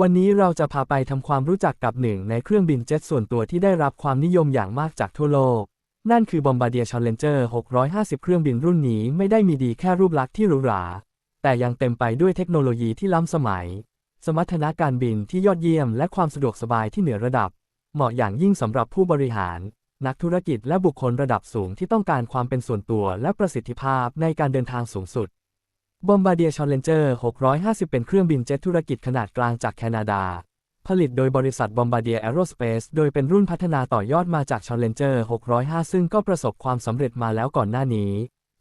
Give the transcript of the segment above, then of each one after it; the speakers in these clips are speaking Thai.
วันนี้เราจะพาไปทำความรู้จักกับหนึ่งในเครื่องบินเจ็ตส่วนตัวที่ได้รับความนิยมอย่างมากจากทั่วโลก นั่นคือ Bombardier Challenger 650 เครื่องบินรุ่นนี้ไม่ได้มีดีแค่รูปลักษณ์ที่หรูหรา แต่ยังเต็มไปด้วยเทคโนโลยีที่ล้ำสมัย สมรรถนะการบินที่ยอดเยี่ยมและความสะดวกสบายที่เหนือระดับ เหมาะอย่างยิ่งสำหรับผู้บริหาร นักธุรกิจและบุคคลระดับสูงที่ต้องการความเป็นส่วนตัวและประสิทธิภาพในการเดินทางสูงสุด บอมบาร์เดียชอลเลนเจอร์650 เป็นเครื่องบินเจ็ตธุรกิจขนาดกลางจากแคนาดา ผลิตโดยบริษัทบอมบาร์เดียแอโรสเปสโดยเป็นรุ่นพัฒนาต่อยอดมาจากชอลเลนเจอร์605 ซึ่งก็ประสบความสำเร็จมาแล้วก่อนหน้านี้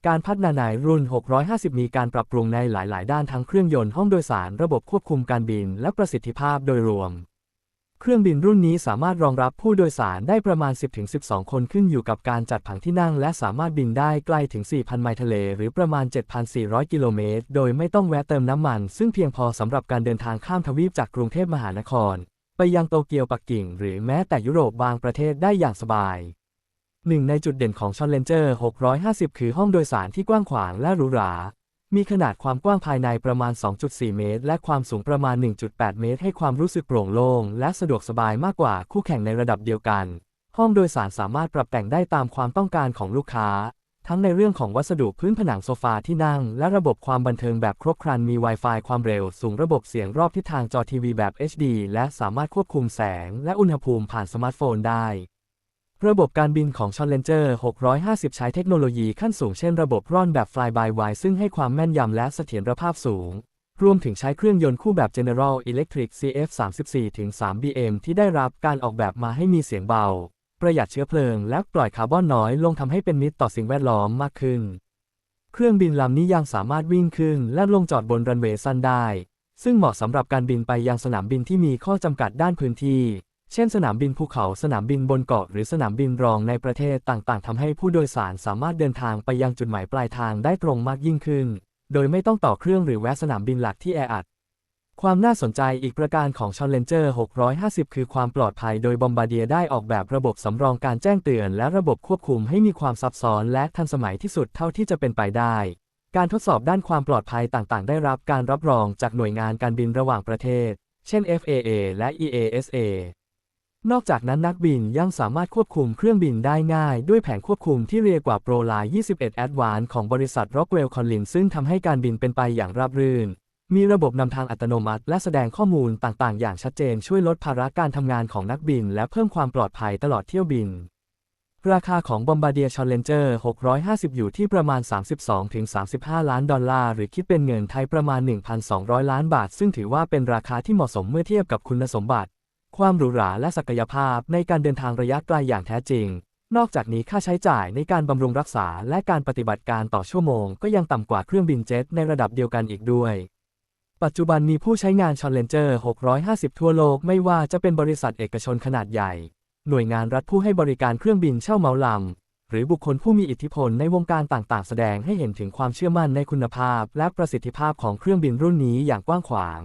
การพัฒนาในรุ่น 650 มีการปรับปรุงในหลาย ๆ ด้านทั้งเครื่องยนต์ห้องโดยสารระบบควบคุมการบินและประสิทธิภาพโดยรวม เครื่องบินรุ่นนี้สามารถรองรับผู้โดยสารได้ประมาณ 10-12 คนขึ้นอยู่กับการจัดผังที่นั่ง และสามารถบินได้ไกลถึง 4,000 ไมล์ทะเล หรือประมาณ 7,400 กิโลเมตร โดยไม่ต้องแวะเติมน้ำมัน ซึ่งเพียงพอสำหรับการเดินทางข้ามทวีปจากกรุงเทพมหานคร ไปยังโตเกียวปักกิ่ง หรือแม้แต่ยุโรปบางประเทศได้อย่างสบายหนึ่งในจุดเด่นของ Challenger 650 คือห้องโดยสารที่กว้างขวางและหรูหรา มีขนาดความกว้างภายในประมาณ 2.4 เมตร และความสูงประมาณ 1.8 เมตร ให้ความรู้สึกโปร่งโล่งและสะดวกสบายมากกว่าคู่แข่งในระดับเดียวกัน ห้องโดยสารสามารถปรับแต่งได้ตามความต้องการของลูกค้า ทั้งในเรื่องของวัสดุพื้นผนังโซฟาที่นั่ง และระบบความบันเทิงแบบครบครันมี Wi-Fi ความเร็วสูงระบบเสียงรอบทิศทางจอทีวีแบบ HD และสามารถควบคุมแสง และอุณหภูมิผ่านสมาร์ทโฟนได้ ระบบการบินของ Challenger 650 ใช้เทคโนโลยีขั้นสูงเช่นระบบร่อนแบบ Fly by Wire ซึ่งให้ความแม่นยำและเสถียรภาพสูง รวมถึงใช้เครื่องยนต์คู่แบบ General Electric CF34-3 BM ที่ได้รับการออกแบบมาให้มีเสียงเบา ประหยัดเชื้อเพลิง และปล่อยคาร์บอนน้อยลงทำให้เป็นมิตรต่อสิ่งแวดล้อมมากขึ้น เครื่องบินลำนี้ยังสามารถวิ่งขึ้น และลงจอดบนรันเวย์สั้นได้ ซึ่งเหมาะสำหรับการบินไปยังสนามบินที่มีข้อจำกัดด้านพื้นที่ เช่นสนามบินภูเขาสนามบินบนเกาะหรือสนามบินรองในประเทศต่างๆทำให้ผู้โดยสารสามารถเดินทางไปยังจุดหมายปลายทางได้ตรงมากยิ่งขึ้น โดยไม่ต้องต่อเครื่องหรือแวะสนามบินหลักที่แออัด ความน่าสนใจอีกประการของ Challenger 650 คือความปลอดภัยโดย Bombardier ได้ออกแบบระบบสำรองการแจ้งเตือน และระบบควบคุมให้มีความซับซ้อนและทันสมัยที่สุดเท่าที่จะเป็นไปได้การทดสอบด้านความปลอดภัยต่างๆ ได้รับการรับรองจากหน่วยงานการบินระหว่างประเทศ เช่น FAA และ EASA นอกจากนั้นนักบินยังสามารถควบคุมเครื่องบินได้ง่าย ด้วยแผงควบคุมที่เรียกว่า Pro Line 21 Advanced ของบริษัท Rockwell Collins ซึ่งทำให้การบินเป็นไปอย่างราบรื่น มีระบบนำทางอัตโนมัติ และแสดงข้อมูลต่างๆ อย่างชัดเจนช่วยลดภาระการทำงานของนักบิน และเพิ่มความปลอดภัยตลอดเที่ยวบิน ราคาของ Bombardier Challenger 650 อยู่ที่ประมาณ 32-35 ล้านดอลลาร์หรือคิดเป็นเงินไทยประมาณ 1,200 ล้านบาท ซึ่งถือว่าเป็นราคาที่เหมาะสมเมื่อเทียบกับคุณสมบัติ ความหรูหราและศักยภาพในการเดินทางระยะไกลอย่างแท้จริง นอกจากนี้ค่าใช้จ่ายในการบำรุงรักษาและการปฏิบัติการต่อชั่วโมง ก็ยังต่ำกว่าเครื่องบินเจ็ตในระดับเดียวกันอีกด้วย ปัจจุบันมีผู้ใช้งาน Challenger 650 ทั่วโลกไม่ว่าจะเป็นบริษัทเอกชนขนาดใหญ่ หน่วยงานรัฐผู้ให้บริการเครื่องบินเช่าเหมาลำ หรือบุคคลผู้มีอิทธิพลในวงการต่างๆ แสดงให้เห็นถึงความเชื่อมั่นในคุณภาพ และประสิทธิภาพของเครื่องบินรุ่นนี้อย่างกว้างขวาง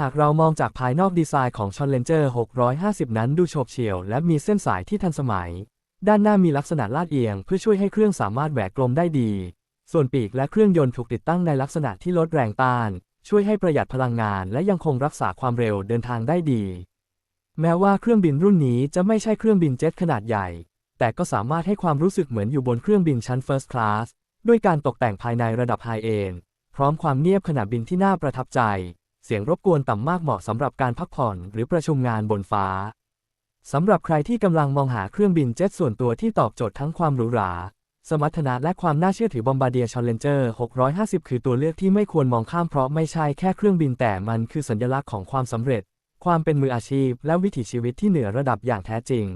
หากเรามองจากภายนอกดีไซน์ของ Challenger 650 นั้นดูโฉบเฉี่ยวและมีเส้นสายที่ทันสมัย ด้านหน้ามีลักษณะลาดเอียง เพื่อช่วยให้เครื่องสามารถแหวกกลมได้ดี ส่วนปีกและเครื่องยนต์ถูกติดตั้งในลักษณะที่ลดแรงต้าน ช่วยให้ประหยัดพลังงาน และยังคงรักษาความเร็วเดินทางได้ดี แม้ว่าเครื่องบินรุ่นนี้จะไม่ใช่เครื่องบินเจ็ตขนาดใหญ่ แต่ก็สามารถให้ความรู้สึกเหมือนอยู่บนเครื่องบินชั้น First Class ด้วยการตกแต่งภายในระดับไฮเอนพร้อมความเงียบขณะบินที่น่าประทับใจ เสียงรบกวนต่ำมากเหมาะสำหรับการพักผ่อนหรือประชุมงานบนฟ้า สำหรับใครที่กำลังมองหาเครื่องบินเจ็ตส่วนตัวที่ตอบโจทย์ทั้งความหรูหรา สมรรถนะและความน่าเชื่อถือ Bombardier Challenger 650 คือตัวเลือกที่ไม่ควรมองข้ามเพราะไม่ใช่แค่เครื่องบินแต่มันคือสัญลักษณ์ของความสำเร็จ ความเป็นมืออาชีพ และวิถีชีวิตที่เหนือระดับอย่างแท้จริง